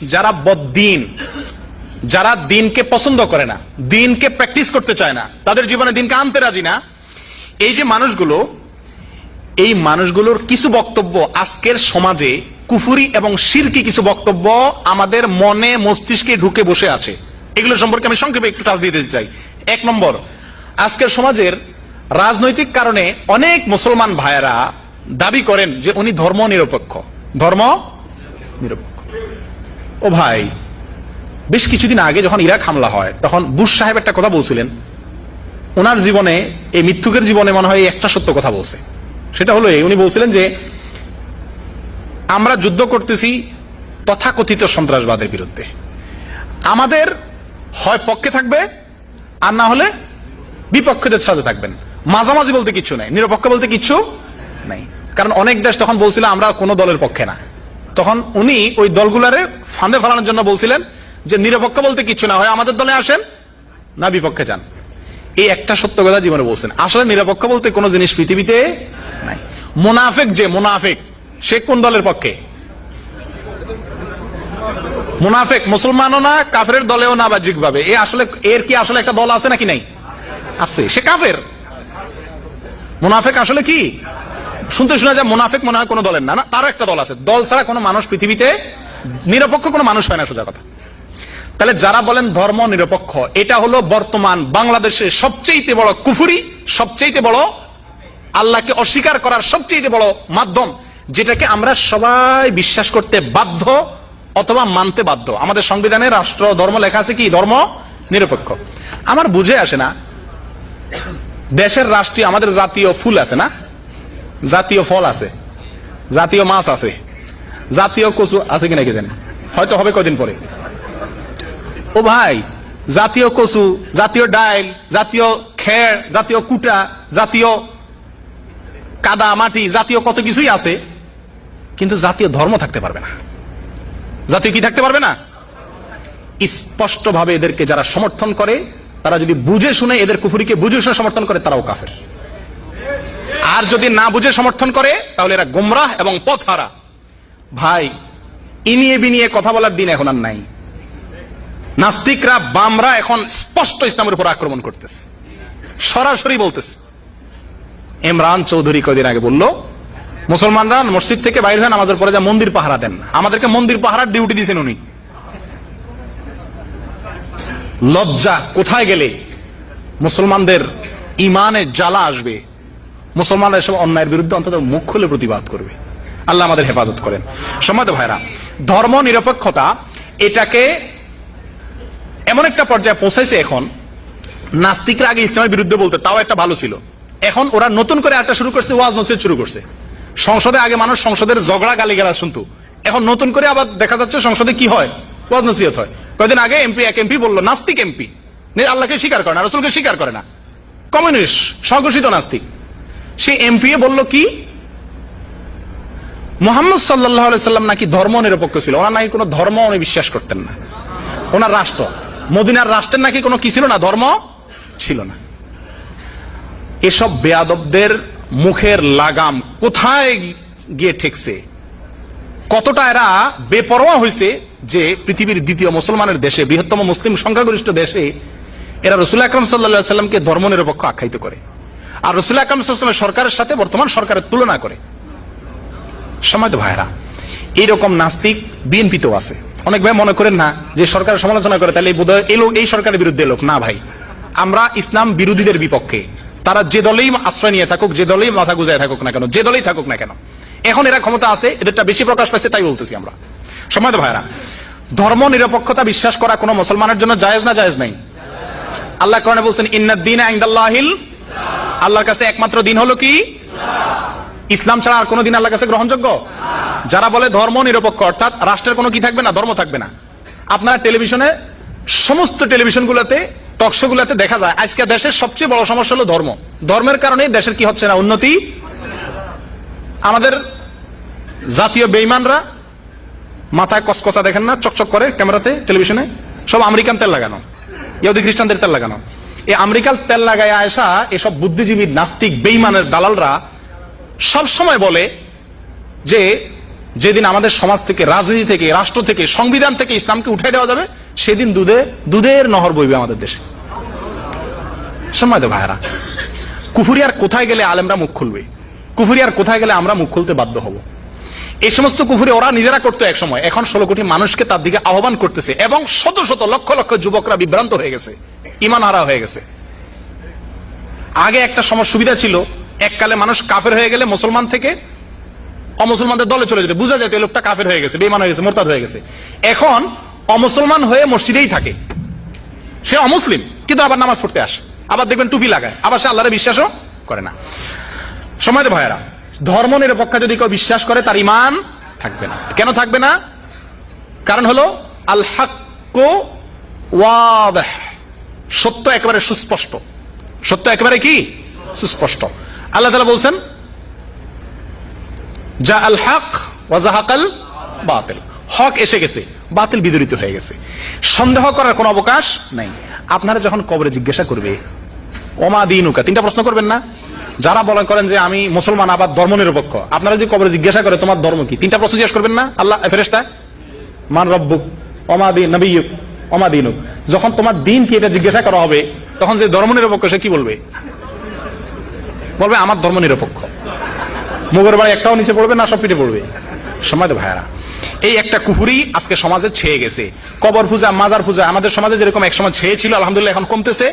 যারা বদ্দিন যারা দিনকে পছন্দ করে না, দিনকে প্র্যাকটিস করতে চায় না, তাদের জীবনে দিনকে আনতে রাজি না। এই যে মানুষগুলো, এই মানুষগুলোর কিছু বক্তব্য আজকের সমাজে কুফুরি এবং শিরকি কিছু বক্তব্য আমাদের মনে মস্তিষ্কে ঢুকে বসে আছে। এগুলো সম্পর্কে আমি সংক্ষেপে একটু টাচ দিতে চাই। এক নম্বর, আজকের সমাজের রাজনৈতিক কারণে অনেক মুসলমান ভাইয়েরা দাবি করেন যে উনি ধর্ম নিরপেক্ষ ধর্ম নিরপেক্ষ। ও ভাই, বেশ কিছুদিন আগে যখন ইরাক হামলা হয়, তখন বুশ সাহেব একটা কথা বলছিলেন। ওনার জীবনে, এই মৃত্যুকের জীবনে মনে হয় একটা সত্য কথা বলছে। সেটা হলো এই, উনি বলছিলেন যে, আমরা যুদ্ধ করতেছি তথাকথিত সন্ত্রাসবাদের বিরুদ্ধে। আমাদের হয় পক্ষে থাকবে, আর না হলে বিপক্ষদের সাথে থাকবেন। মাঝামাঝি বলতে কিচ্ছু নাই, নিরপেক্ষ বলতে কিছু নাই। কারণ অনেক দেশ তখন বলছিল, আমরা কোনো দলের পক্ষে না। তখন উনি ওই দলগুলারে ফাঁদে ফেলানোর জন্য বলছিলেন যে, নিরপেক্ষ বলতে কিচ্ছু না হয়, আমাদের দলে আসেন, না, বিপক্ষে যান। এই একটা সত্য কথা জীবনে বলছেন। আসলে নিরপেক্ষ বলতে কোনো জিনিস পৃথিবীতে নাই। মোনাফেক যে, মোনাফেক, সে কোন দলের পক্ষে? মুনাফেক মুসলমানও না, কাফের দলেও না বাহ্যিক ভাবে এ আসলে, এর কি আসলে একটা দল আছে নাকি নাই? আছে, সে কাফের। মুনাফেক আসলে কি? শুনতে শোনা যায় মুনাফেক মনে হয় কোনো দলের না না, তারও একটা দল আছে। দল ছাড়া কোনো মানুষ পৃথিবীতে নিরপেক্ষ কোনো মানুষ হয় না, সোজা কথা। তাহলে যারা বলেন ধর্ম নিরপেক্ষ, এটা হলো বর্তমান বাংলাদেশের সবচেয়ে বড় কুফুরি সবচেয়ে বড় আল্লাহকে অস্বীকার করার সবচেয়ে বড় মাধ্যম, যেটাকে আমরা সবাই বিশ্বাস করতে বাধ্য অথবা মানতে বাধ্য। আমাদের সংবিধানে রাষ্ট্র, ধর্ম লেখা আছে কি? ধর্ম নিরপেক্ষ। আমার বুঝে আসে না, দেশের রাষ্ট্রীয়, আমাদের জাতীয় ফুল আছে না? জাতীয় ফল আছে, জাতীয় মাছ আছে, জাতীয় কচু আছে কিনা কি জানি হয়তো হবে কদিন পরে। ও ভাই, জাতীয় কচু, জাতীয় ডাইল, জাতীয় খের জাতীয় কুটা, জাতীয় কাদা মাটি, জাতীয় কত কিছুই আছে, কিন্তু জাতীয় ধর্ম থাকতে পারবে না। জাতীয় কি থাকতে পারবে না? স্পষ্টভাবে এদেরকে যারা সমর্থন করে, তারা যদি বুঝে শুনে এদের কুফুরিকে বুঝে শুনে সমর্থন করে, তারাও কাফের। আর যদি না বুঝে সমর্থন করে, তাহলে এরা গোমরাহ এবং পথহারা। ভাই, ইনিয়ে বিনিয়ে কথা বলার দিন এখন আর নাই। নাস্তিকরা, বামরা এখন স্পষ্ট ইসলামের উপর আক্রমণ করতেছে। সরাসরি বলতেছে। ইমরান চৌধুরী কদিন আগে বলল, মুসলমানরা মসজিদ থেকে বাইরে হয়ে নামাজের পরে যা মন্দির পাহারা দেন, আমাদেরকে মন্দির পাহারার ডিউটি দিয়েছেন উনি। লজ্জা, কোথায় গেলে মুসলমানদের ইমানে জ্বালা আসবে? মুসলমানরা এসব অন্যায়ের বিরুদ্ধে অন্তত মুখ খুলে প্রতিবাদ করবে। আল্লাহ আমাদের হেফাজত করেন। সমাজ ভাইরা ধর্ম নিরপেক্ষতা এটাকে এমন একটা পর্যায়ে পৌঁছাইছে এখন, নাস্তিকরা আগে ইসলামের বিরুদ্ধে বলতে, তাও একটা ভালো ছিল। এখন ওরা নতুন করে একটা শুরু করছে, ওয়াজ নসিহত শুরু করছে। সংসদে আগে মানুষ সংসদের ঝগড়া গালি গালা শুনতো। এখন নতুন করে আবার দেখা যাচ্ছে সংসদে কি হয়? ওয়াজ নসিহত হয়। কয়েকদিন আগে এমপি, এক এমপি বলল, নাস্তিক এমপি। আল্লাহকে স্বীকার করে না, রসুলকে স্বীকার করে না। কমিউনিস্ট স্বঘোষিত নাস্তিক। সে এমপি বলল কি? মোহাম্মদ সাল্লাহ সাল্লাম নাকি ধর্ম নিরপেক্ষ ছিল। ওনার নাকি কোনো ধর্ম উনি বিশ্বাস করতেন না। ওনার রাষ্ট্র। মদিনার রাষ্ট্রের নাকি কোনো কি ছিল না? ধর্ম ছিল না। এসব বেয়াদবদের মুখের লাগাম কোথায় গিয়ে ঠেকছে? কতটা এরা বেপরোয়া হয়েছে যে পৃথিবীর দ্বিতীয় মুসলমানের দেশে, বৃহত্তম মুসলিম সংখ্যাগরিষ্ঠ দেশে এরা রসুল আকরম সাল্লা সাল্লামকে ধর্ম নিরপেক্ষ আখ্যায়িত করে? আর রসুল আকরম সরকারের সাথে বর্তমান সরকারের তুলনা করে। সময় তো ভাইরা এইরকম নাস্তিক বিএনপিতেও আছে। অনেক ভাই মনে করেন না যে সরকারের সমালোচনা করে, তাহলে বোধ এই লোক এই সরকারের বিরুদ্ধে লোক। না ভাই, আমরা ইসলাম বিরোধীদের বিপক্ষে, তারা যে দলেই আশ্রয় নিয়ে থাকুক, যে দলেই মাথা গুজায় থাকুক না কেন, যে দলেই থাকুক না কেন, এখন এরা ক্ষমতা আছে, এদেরটা বেশি প্রকাশ পাইছে, তাই বলতেছি আমরা। সময় তো ভাইরা ধর্ম নিরপেক্ষতা বিশ্বাস করা কোনো মুসলমানের জন্য জায়েজ না জায়েজ নাই? আল্লাহ কোরআনে বলছেন, ইন্নাদ্দিন ইনদাল্লাহিল আল্লাহর কাছে একমাত্র দিন হলো কি? ইসলাম ছাড়া আর কোনোদিন আল্লাহর কাছে গ্রহণযোগ্য? যারা বলে ধর্ম নিরপেক্ষ, অর্থাৎ রাষ্ট্রের কোনো কি থাকবে না? ধর্ম থাকবে না। আপনারা টেলিভিশনে সমস্ত টেলিভিশনগুলোতে টকশোগুলোতে দেখা যায়, আজকে দেশের সবচেয়ে বড় সমস্যা হলো ধর্ম। ধর্মের কারণে দেশের কি হচ্ছে না? উন্নতি? আমাদের জাতীয় বেইমানরা মাথায় কসকসা দেখেন না, চকচক করে ক্যামেরাতে, টেলিভিশনে? সব আমেরিকান তেল লাগানো। ইহুদি খ্রিস্টানদের তেল লাগানো। এই আমেরিকান তেল লাগায় আসা এসব বুদ্ধিজীবী নাস্তিক বেইমানের দালালরা সব সময় বলে যে যেদিন আমাদের সমাজ থেকে, রাজনীতি থেকে, রাষ্ট্র থেকে, সংবিধান থেকে ইসলামকে উঠে দেওয়া যাবে, সেদিন দুধে, দুধের নহর বইবে আমাদের দেশে। সময় তো ভাইরা কুফুরিয়ার কোথায় গেলে আলেমরা মুখ খুলবে? কুফুরিয়ার কোথায় গেলে আমরা মুখ খুলতে বাধ্য হব? এই সমস্ত কুফুরি ওরা নিজেরা করতো এক সময় এখন ষোলো কোটি মানুষকে তার দিকে আহ্বান করতেছে এবং শত শত লক্ষ লক্ষ যুবকরা বিভ্রান্ত হয়ে গেছে। ইমান হারা হয়ে গেছে। আগে একটা সময় সুবিধা ছিল, এককালে মানুষ কাফের হয়ে গেলে মুসলমান থেকে অমুসলমানদের দলে চলে যেত। বোঝা যেত লোকটা কাফের হয়ে গেছে বেমান হয়ে গেছে, মোরতাদ হয়ে গেছে। এখন অমুসলমান হয়ে মসজিদেই থাকে। সে অমুসলিম, কিন্তু আবার নামাজ পড়তে আসে। আবার দেখবেন টুপি লাগায়, আবার সে আল্লাহরে বিশ্বাসও করে না। সময় ভাইয়েরা, ধর্ম নিরপেক্ষ যদি কেউ বিশ্বাস করে, তার ইমান থাকবে না। কেন থাকবে না? কারণ হলো আল হাক্কু ওয়াদেহ। সত্য একেবারে সুস্পষ্ট। সত্য একেবারে কি? সুস্পষ্ট। আল্লাহ তাআলা বলছেন যা আল হক ওয়াজাহাকাল বাতিল। হক এসে গেছে, বাতিল বিদরিত হয়ে গেছে। সন্দেহ করার কোনো অবকাশ নাই। আপনারা যখন কবরে জিজ্ঞাসা করবে, ওমা দিনুকা? তিনটা প্রশ্ন করবেন না? যারা বলেন, করেন যে, আমি মুসলমান, আবার ধর্ম নিরপেক্ষ। আপনারা যদি কবরে জিজ্ঞাসা করে, তোমার ধর্ম কি? তিনটা প্রশ্ন জিজ্ঞাসা করবেন না? আল্লাহ ফেরেস্তা মান রব্বুক? অমা দিন নবীক অমা দিনুক যখন তোমার দিন কি এটা জিজ্ঞাসা করা হবে, তখন যে ধর্ম নিরপেক্ষ সে কি বলবে? বলবে, আমার ধর্ম নিরপেক্ষ মুগের বাড়ি একটাও নিচে পড়বে না, সব পিঠে পড়বে। সময় তো ভাইয়ারা, এই একটা কুহুরি আজকে সমাজে ছেয়ে গেছে। কবর পূজা, মাজার পূজা, আমাদের সমাজে যেরকম একসময় ছেয়ে ছিল আলহামদুলিল্লাহ এখন কমতেছে।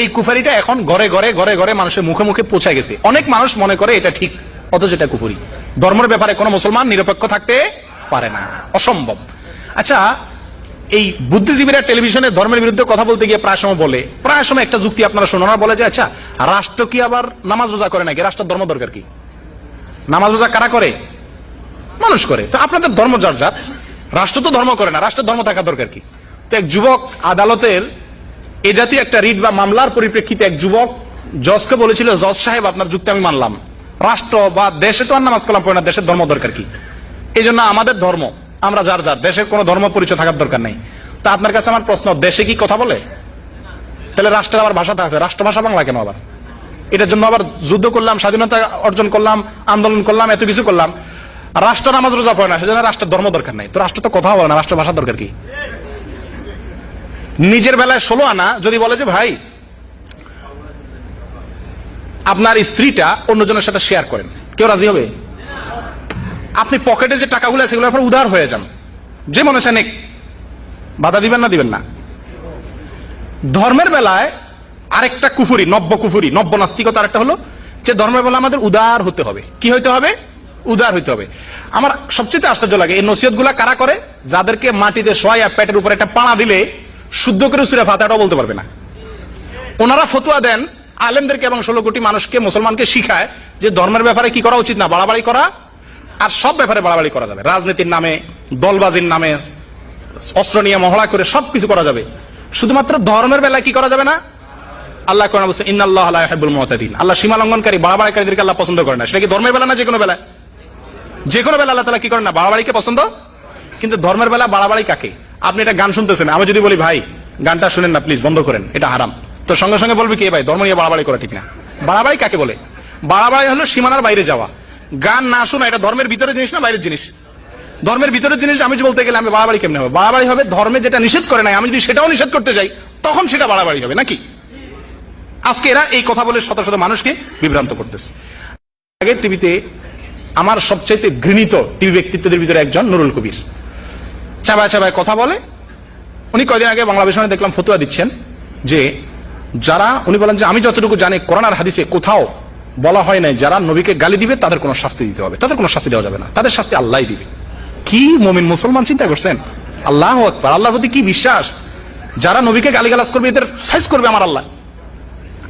এই কুফারিটা এখন ঘরে ঘরে ঘরে ঘরে মানুষের মুখে মুখে পৌঁছে গেছে। অনেক মানুষ মনে করে এটা ঠিক, অথচ এটা কুফুরি। ধর্মের ব্যাপারে কোনো মুসলমান নিরপেক্ষ থাকতে পারে না। অসম্ভব। আচ্ছা এই বুদ্ধিজীবীরা টেলিভিশনে ধর্মের বিরুদ্ধে কথা বলতে গিয়ে প্রায় সময় বলে। প্রায় সময় একটা যুক্তি আপনারা ওনারা বলে যে আচ্ছা রাষ্ট্র কি আবার নামাজ রোজা করে নাকি? রাষ্ট্রের ধর্ম দরকার কি? নামাজ রোজা কারা করে? মানুষ করে। তো আপনাদের ধর্ম যার যার। রাষ্ট্র তো ধর্ম করে না, রাষ্ট্রের ধর্ম থাকা দরকার কি? তো এক যুবক আদালতের এ জাতীয় একটা রিট বা মামলার পরিপ্রেক্ষিতে এক যুবক জজকে বলেছিল, জজ সাহেব, আপনার যুক্তি আমি মানলাম। রাষ্ট্র বা দেশে তো আর নামাজ কালাম পড়ে না, দেশের ধর্ম দরকার কি? এই জন্য আমাদের ধর্ম আমরা যার যার দেশের কোনো ধর্ম পরিচয় থাকার দরকার নেই। তা আপনার কাছে আমার প্রশ্ন, দেশে কি কথা বলে? তাহলে রাষ্ট্রের আবার ভাষাতে আছে, রাষ্ট্রভাষা বাংলা কেন আবার? এটার জন্য আবার যুদ্ধ করলাম, স্বাধীনতা অর্জন করলাম, আন্দোলন করলাম, এত কিছু করলাম। রাষ্ট্র নামাজ রোজা পড়ে না, সেজন্য রাষ্ট্রের ধর্ম দরকার নাই। তো রাষ্ট্র তো কথা বলে না রাষ্ট্র ভাষা দরকার কি? নিজের বেলায় ষোলো আনা, যদি বলে যে, ভাই, আপনার স্ত্রীটা অন্যজনের সাথে শেয়ার করেন। কেউ রাজি হবে? আপনি পকেটে যে টাকাগুলো আছে আপনার উদার হয়ে যান। যে মনে চান বাধা দিবেন না দিবেন না। ধর্মের বেলায় আরেকটা কুফুরি, নব্য কুফুরি, নব্য নাস্তিকতা আরেকটা হলো যে ধর্মের বেলা আমাদের উদার হতে হবে। কি হইতে হবে? উদার হইতে হবে। আমার সবচেয়ে আশ্চর্য লাগে, এই নসিহতগুলা কারা করে? যাদেরকে মাটিতে শোয়া পেটের উপর একটা পাড়া দিলে শুদ্ধ করে সুরে ফাতাটাও বলতে পারবে না। ওনারা ফতুয়া দেন আলেমদেরকে এবং ষোলো কোটি মানুষকে, মুসলমানকে শিখায় যে ধর্মের ব্যাপারে কি করা উচিত না, বাড়াবাড়ি করা আর সব ব্যাপারে বাড়াবাড়ি করা যাবে। রাজনীতির নামে, দলবাজির নামে, অস্ত্র নিয়ে মহড়া করে সব কিছু করা যাবে। শুধুমাত্র ধর্মের বেলায় কি করা যাবে না? আল্লাহ কোরআন বলছে, ইন্নাল্লাহ লা ইউহিব্বুল মুতাদিন। আল্লাহ সীমা লঙ্ঘনকারী, বাড়াবাড়িকারীদেরকে আল্লাহ পছন্দ করে না। সেটা কি ধর্মের বেলা না যে কোনো বেলা যে কোনো বেলা আল্লাহ তাআলা কি করেন না? বাড়াবাড়িকে পছন্দ? কিন্তু ধর্মের বেলা বাড়াবাড়ি কাকে? আপনি এটা গান শুনতেছেন, আমি যদি বলি, ভাই, গানটা শুনেন না প্লিজ বন্ধ করেন, এটা হারাম। তো সঙ্গে সঙ্গে বলবি কি, ভাই, ধর্ম নিয়ে বাড়াবাড়ি করা ঠিক না। বাড়াবাড়ি কাকে বলে? বাড়াবাড়ি হলো সীমানার বাইরে যাওয়া। গান না শোনা, এটা ধর্মের ভিতরে জিনিস না বাইরের জিনিস? ধর্মের ভিতরের জিনিস আমি বলতে গেলে আমি বাড়াবাড়ি কেমনে হবে? বাড়াবাড়ি হবে ধর্মে যেটা নিষেধ করে নাই, আমি যদি সেটাও নিষেধ করতে যাই, তখন সেটা বাড়াবাড়ি হবে, নাকি? আজকে এরা এই কথা বলে শত শত মানুষকে বিভ্রান্ত করতেছে। আগের টিভিতে আমার সবচাইতে ঘৃণিত টিভি ব্যক্তিত্বদের ভিতরে একজন নুরুল কবির। চাবায় চাবায় কথা বলে। উনি কয়দিন আগে বাংলা বিষয়ে দেখলাম ফতুয়া দিচ্ছেন যে যারা, উনি বলেন যে আমি যতটুকু জানি কোরআন আর হাদিসে কোথাও বলা হয় নাই, যারা নবীকে গালি দিবে, তাদের কোনো শাস্তি দিতে হবে। তাদের কোনো শাস্তি দেওয়া যাবে না। তাদের শাস্তি আল্লাহ দিবে। কি মমিন মুসলমান, চিন্তা করছেন? আল্লাহ আকবার। আল্লাহর প্রতি কি বিশ্বাস? যারা নবীকে গালিগালাজ করবে, এদের সাইজ করবে আমার আল্লাহ।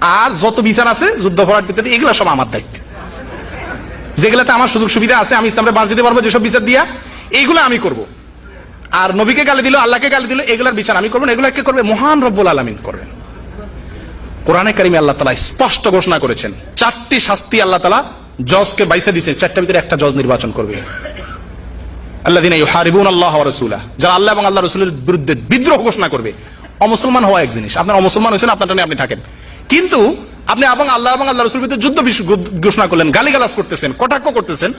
আর যত বিচার আছে, যুদ্ধ ফরাট ইত্যাদি এগুলো সব আমার দায়িত্ব। যেগুলাতে আমার সুযোগ সুবিধা আছে, আমি ইসলামে বাঁচ দিতে পারব, যেসব বিচার দিয়া এইগুলো আমি করব। আর নবীকে গালি দিল, আল্লাহকে গালি দিল, এগুলার বিচার আমি করব এগুলো কে করবে? মহান রব্বুল আলমিন করবেন। কোরআনে কারিমে আল্লাহ তালা স্পষ্ট ঘোষণা করেছেন, চারটি শাস্তি আল্লাহ তালা জজকে বাইসে দিয়েছেন, চারটার ভিতরে একটা জজ নির্বাচন করবে। আল্লাহ দিন হারিবুন আল্লাহ রসুল্লাহ যারা আল্লাহ এবং আল্লাহ রসুলের বিরুদ্ধে বিদ্রোহ ঘোষণা করবে। অমুসলমান হওয়া এক জিনিস, আপনার অমুসলমান হয়েছেন আপনার টানে আপনি থাকেন। কিন্তু আপনি এবং আল্লাহ এবং আল্লাহ রসুলের বিরুদ্ধে যুদ্ধ ঘোষণা করলেন, গালিগালাজ করতেছেন, কটাক্ষ করতেছেন,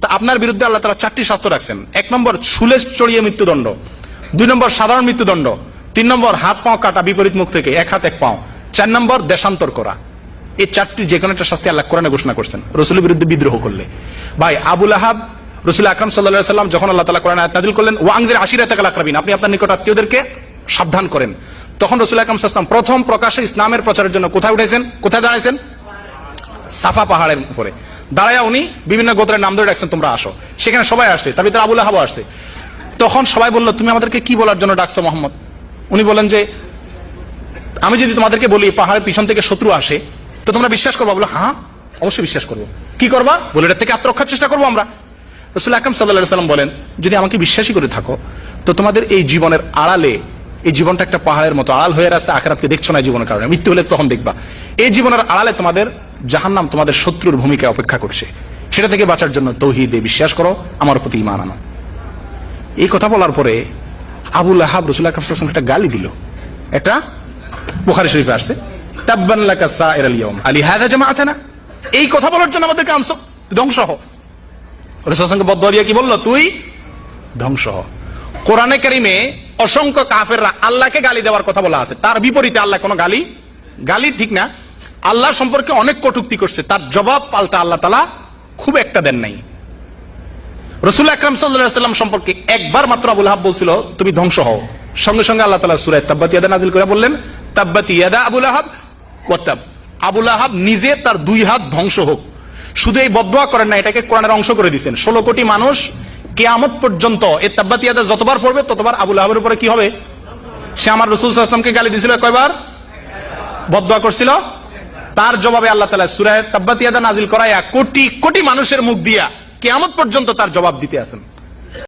তা আপনার বিরুদ্ধে আল্লাহ তালা চারটি শাস্ত্র রাখছেন। এক নম্বর ছুলে চড়িয়ে মৃত্যুদণ্ড। দুই নম্বর, সাধারণ মৃত্যুদণ্ড। তিন নম্বর হাত পাও কাটা বিপরীত মুখ থেকে, এক হাত, এক পাও। চার নম্বর দেশান্তর করা। এই চারটি যে কোনো একটা শাস্তি আল্লাহ কোরআনে ঘোষণা করছেন। রসুলের বিরুদ্ধে বিদ্রোহ করলে। ভাই, আবুল আহাব, রসুল আকরম সাল্লাহ সাল্লাম যখন আল্লাহ তালা কোরআন নাজিল করলেন ওয়াংদের আশির তাকাল আকরাবিন আপনি আপনার নিকট আত্মীয়দেরকে সাবধান করেন। তখন রসুল আকরম সাল্লাম প্রথম প্রকাশে ইসলামের প্রচারের জন্য কোথায় উঠেছেন কোথায় দাঁড়াইছেন? সাফা পাহাড়ের উপরে। দাঁড়ায় উনি বিভিন্ন গোত্রের নাম ধরে ডাকছেন, তোমরা আসো। সেখানে সবাই আসছে, তার ভিতরে আবুল আহাবও আসছে। তখন সবাই বলল, তুমি আমাদেরকে কি বলার জন্য ডাকছো মোহাম্মদ? উনি বলেন যে আমি যদি তোমাদেরকে বলি, পাহাড়ের পিছন থেকে শত্রু আসে, তো তোমরা বিশ্বাস করবা? বলো হ্যাঁ অবশ্যই বিশ্বাস করব। কি করবা? বলে, এটার থেকে আত্মরক্ষার চেষ্টা করব আমরা। রসুল আকরম সাল্লাহ সাল্লাম বলেন, যদি আমাকে বিশ্বাসী করে থাকো, তো তোমাদের এই জীবনের আড়ালে, এই জীবনটা একটা পাহাড়ের মতো আড়াল হয়ে আছে আখেরাতকে দেখছ না জীবনের কারণে। মৃত্যু হলে তখন দেখবা। এই জীবনের আড়ালে তোমাদের জাহান্নাম, তোমাদের শত্রুর ভূমিকা অপেক্ষা করছে। সেটা থেকে বাঁচার জন্য তৌহিদে বিশ্বাস করো, আমার প্রতি ইমান আনো। এই কথা বলার পরে আবুল আহাব রসুল আকরম ওয়াসাল্লাম একটা গালি দিল। এটা বুখারী শরীফে আসছে, তাব্বান লাকা সাইরাল ইয়াউম। আলি হাদা জামাআতানা, এই কথা বলার জন্য আমাদেরকে আনছো, ধ্বংস হ সঙ্গে বদদুয়া দিয়ে কি বলল? তুই ধ্বংস হ। কোরআনে কারিমে অসংখ্য কাফেররা আল্লাহকে গালি দেওয়ার কথা বলা আছে। তার বিপরীতে আল্লাহ কোনো গালি গালি ঠিক না। আল্লাহ সম্পর্কে অনেক কটুক্তি করছে। তার জবাব পাল্টা আল্লাহ তালা খুব একটা দেন নাই। রসুল আকরাম সাল্লাম সম্পর্কে একবার মাত্র আবুল হাব বলছিল, তুমি ধ্বংস হও। সঙ্গে সঙ্গে আল্লাহ তালা সুরায় তাব্বাত ইয়াদা নাজিল করে বললেন, তাব্বাত ইয়াদা আবুল আহাব ওয়াতাব আবুল আহাব নিজে তার দুই হাত ধ্বংস হোক। শুধু এই বদোয়া করেন না, এটাকে কোরআনের অংশ করে দিয়েছেন। ষোলো কোটি মানুষ কেয়ামত পর্যন্ত এই তাব্বাত ইয়াদা যতবার পড়বে, ততবার আবুল আহাবের উপরে কি হবে? সে আমার রসুল আসলামকে গালি দিয়েছিল কয়বার? বদোয়া করছিল। তার জবাবে আল্লাহ তালা সুরায় তাব্বাত ইয়াদা নাজিল করাইয়া কোটি কোটি মানুষের মুখ দিয়া কেয়ামত পর্যন্ত তার জবাব দিতে আছেন।